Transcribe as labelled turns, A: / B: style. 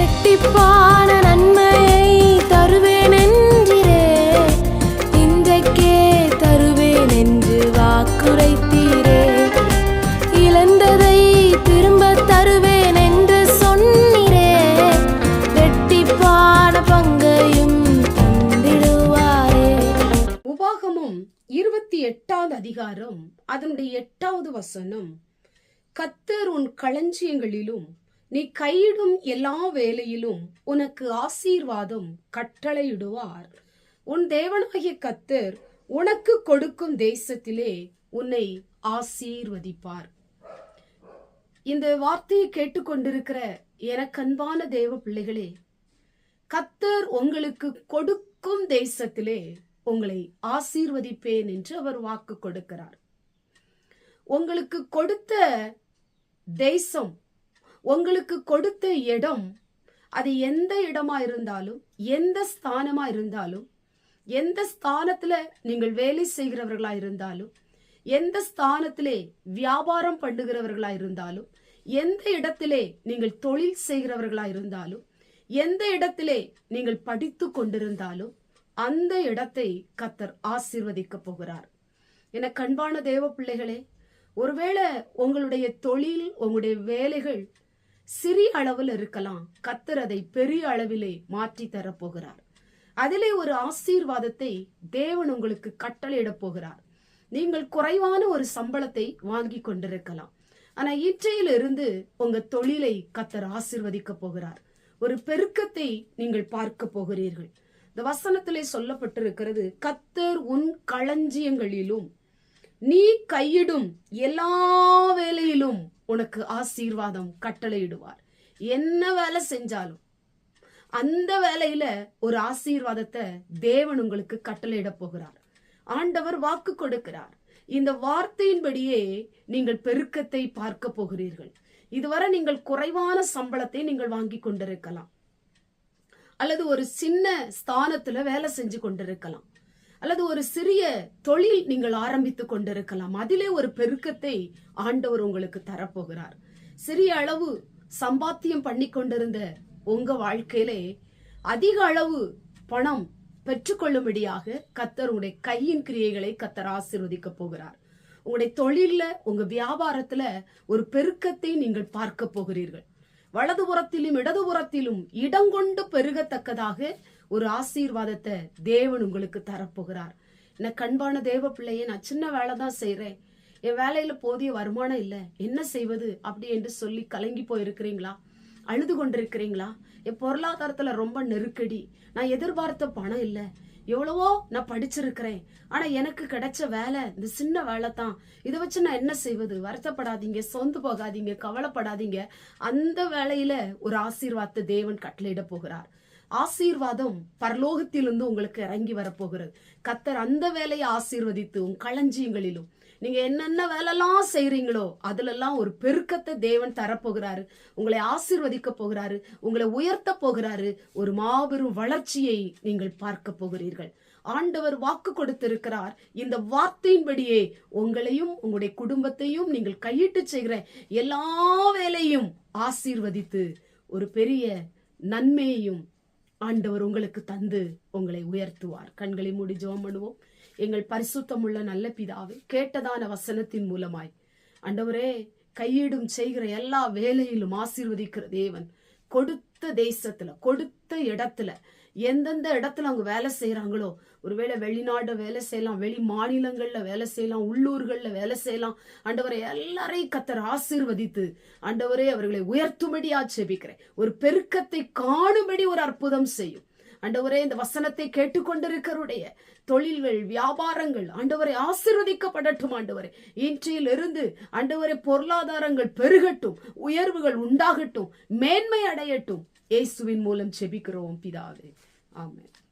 A: இரட்டிப்பான நன்மையை தருவேன் என்றிரே இன்றைக்கே தருவேன் என்று வாக்குரைத்தீரே. இழந்ததை திரும்ப தருவேன் என்று சொன்னீரே. இரட்டிப்பான பங்கையும் தந்திடுவாரே.
B: உபாகமும் இருபத்தி எட்டாவது அதிகாரம் அதனுடைய எட்டாவது வசனம். கத்தர் உன் களஞ்சியங்களிலும் நீ கையிடும் எல்லா வேலையிலும் உனக்கு ஆசீர்வாதம் கட்டளையிடுவார். உன் தேவனாகிய கத்தர் உனக்கு கொடுக்கும் தேசத்திலே உன்னை ஆசீர்வதிப்பார். இந்த வார்த்தையை கேட்டுக்கொண்டிருக்கிற எனக்கன்பான தேவ பிள்ளைகளே கத்தர் உங்களுக்கு கொடுக்கும் தேசத்திலே உங்களை ஆசீர்வதிப்பேன் என்று அவர் வாக்கு கொடுக்கிறார். உங்களுக்கு கொடுத்த தேசம் உங்களுக்கு கொடுத்த இடம் அது எந்த இடமா இருந்தாலும் எந்த ஸ்தானமா இருந்தாலும் எந்த ஸ்தானத்துல நீங்கள் வேலை செய்கிறவர்களா இருந்தாலும் எந்த ஸ்தானத்திலே வியாபாரம் பண்ணுகிறவர்களா இருந்தாலும் எந்த இடத்திலே நீங்கள் தொழில் செய்கிறவர்களா இருந்தாலும் எந்த இடத்திலே நீங்கள் படித்து கொண்டிருந்தாலும் அந்த இடத்தை கத்தர் ஆசிர்வதிக்க போகிறார். என கண்பான தேவ பிள்ளைகளே ஒருவேளை உங்களுடைய தொழில் உங்களுடைய வேலைகள் சிறிய அளவில் இருக்கலாம். கத்தர் அதை பெரிய அளவிலே மாற்றி தரப்போகிறார். அதிலே ஒரு ஆசீர்வாதத்தை தேவன் உங்களுக்கு கட்டளையிடப் போகிறார். நீங்கள் குறைவான ஒரு சம்பளத்தை வாங்கி கொண்டிருக்கலாம். ஆனா இன்றையிலிருந்து உங்க தொழிலை கத்தர் ஆசீர்வதிக்க போகிறார். ஒரு பெருக்கத்தை நீங்கள் பார்க்க போகிறீர்கள். இந்த வசனத்திலே சொல்லப்பட்டிருக்கிறது கத்தர் உன் களஞ்சியங்களிலும் நீ கையிடும் எல்லா வேலையிலும் உனக்கு ஆசீர்வாதம் கட்டளையிடுவார். என்ன வேலை செஞ்சாலும் அந்த வேலையில ஒரு ஆசீர்வாதத்தை தேவன் உங்களுக்கு கட்டளையிட போகிறார். ஆண்டவர் வாக்கு கொடுக்கிறார். இந்த வார்த்தையின்படியே நீங்கள் பெருக்கத்தை பார்க்க போகிறீர்கள். இதுவரை நீங்கள் குறைவான சம்பளத்தை நீங்கள் வாங்கி கொண்டிருக்கலாம். அல்லது ஒரு சின்ன ஸ்தானத்துல வேலை செஞ்சு கொண்டிருக்கலாம். அல்லது ஒரு சிறிய தொழில் நீங்கள் ஆரம்பித்துக் கொண்டிருக்கலாம். அதிலே ஒரு பெருக்கத்தை ஆண்டவர் உங்களுக்கு தரப்போகிறார். சிறிய அளவு சம்பாத்தியம் பண்ணி கொண்டிருந்த உங்க வாழ்க்கையிலே அதிக அளவு பணம் பெற்றுக்கொள்ளும்படியாக கத்தர் உங்களுடைய கையின் கிரியைகளை கத்தர் ஆசிர்வதிக்க போகிறார். உங்களுடைய தொழில்ல உங்க வியாபாரத்துல ஒரு பெருக்கத்தை நீங்கள் பார்க்க போகிறீர்கள். வலதுபுறத்திலும் இடதுபுறத்திலும் இடம் கொண்டு பெருகத்தக்கதாக ஒரு ஆசீர்வாதத்தை தேவன் உங்களுக்கு தரப்போகிறார். என்ன கண்பான தேவ பிள்ளையே நான் சின்ன வேலை தான் செய்கிறேன் என் வேலையில் போதிய வருமானம் இல்லை. என்ன செய்வது? அப்படி என்று சொல்லி கலங்கி போயிருக்கிறீங்களா? அழுது கொண்டிருக்கிறீங்களா? என் பொருளாதாரத்தில் ரொம்ப நெருக்கடி. நான் எதிர்பார்த்த பணம் இல்லை. எவ்வளவோ நான் படிச்சிருக்கிறேன். ஆனா எனக்கு கிடைச்ச வேலை இந்த சின்ன வேலை தான். இதை வச்சு நான் என்ன செய்வது? வருத்தப்படாதீங்க சொந்து போகாதீங்க கவலைப்படாதீங்க. அந்த வேலையில ஒரு ஆசீர்வாதத்தை தேவன் கட்டளையிட போகிறார். ஆசீர்வாதம் பரலோகத்திலிருந்து உங்களுக்கு இறங்கி வரப்போகிறது. கத்தர் அந்த வேலையை ஆசீர்வதித்து உன் களஞ்சியங்களிலும் நீங்க என்னென்ன வேலைலாம் செய்றீங்களோ அதுலெல்லாம் ஒரு பெருக்கத்தை தேவன் தரப்போகிறாரு. உங்களை ஆசீர்வதிக்க போகிறாரு உங்களை உயர்த்த போகிறாரு ஒரு மாபெரும் வளர்ச்சியை நீங்கள் பார்க்க போகிறீர்கள். ஆண்டவர் வாக்கு கொடுத்திருக்கிறார். இந்த வார்த்தையின்படியே உங்களையும் உங்களுடைய குடும்பத்தையும் நீங்கள் கையிட்டு செய்கிற எல்லா வேலையும் ஆசீர்வதித்து ஒரு பெரிய நன்மையையும் ஆண்டவர் உங்களுக்கு தந்து உங்களை உயர்த்துவார். கண்களை மூடி ஜோம் பண்ணுவோம். எங்கள் பரிசுத்தமுள்ள நல்ல பிதாவே கேட்டதான வசனத்தின் மூலமாய். ஆண்டவரே கையிடும் செய்கிற எல்லா வேலையிலும் ஆசீர்வதிக்கிற தேவன். கொடுத்த தேசத்துல கொடுத்த இடத்துல எந்தெந்த இடத்துல அவங்க வேலை செய்யறாங்களோ ஒருவேளை வெளிநாடு வேலை செய்யலாம் வெளி மாநிலங்கள்ல வேலை செய்யலாம் உள்ளூர்கள்ல வேலை செய்யலாம் ஆண்டவரை எல்லாரையும் கத்தர் ஆசீர்வதித்து ஆண்டவரே அவர்களை உயர்த்தும்படியா செபிக்கிறேன் ஒரு பெருக்கத்தை காணும்படி ஒரு அற்புதம் செய்யும். ஆண்டவரே இந்த வசனத்தை கேட்டுக்கொண்டிருக்கிறவுடைய தொழில்கள் வியாபாரங்கள் ஆண்டவரை ஆசிர்வதிக்கப்படட்டும் ஆண்டவரே. இன்றையிலிருந்து ஆண்டவரை பொருளாதாரங்கள் பெருகட்டும் உயர்வுகள் உண்டாகட்டும் மேன்மை அடையட்டும். இயேசுவின் மூலம் செபிக்கிறோம் பிதாவே. ஆமென்.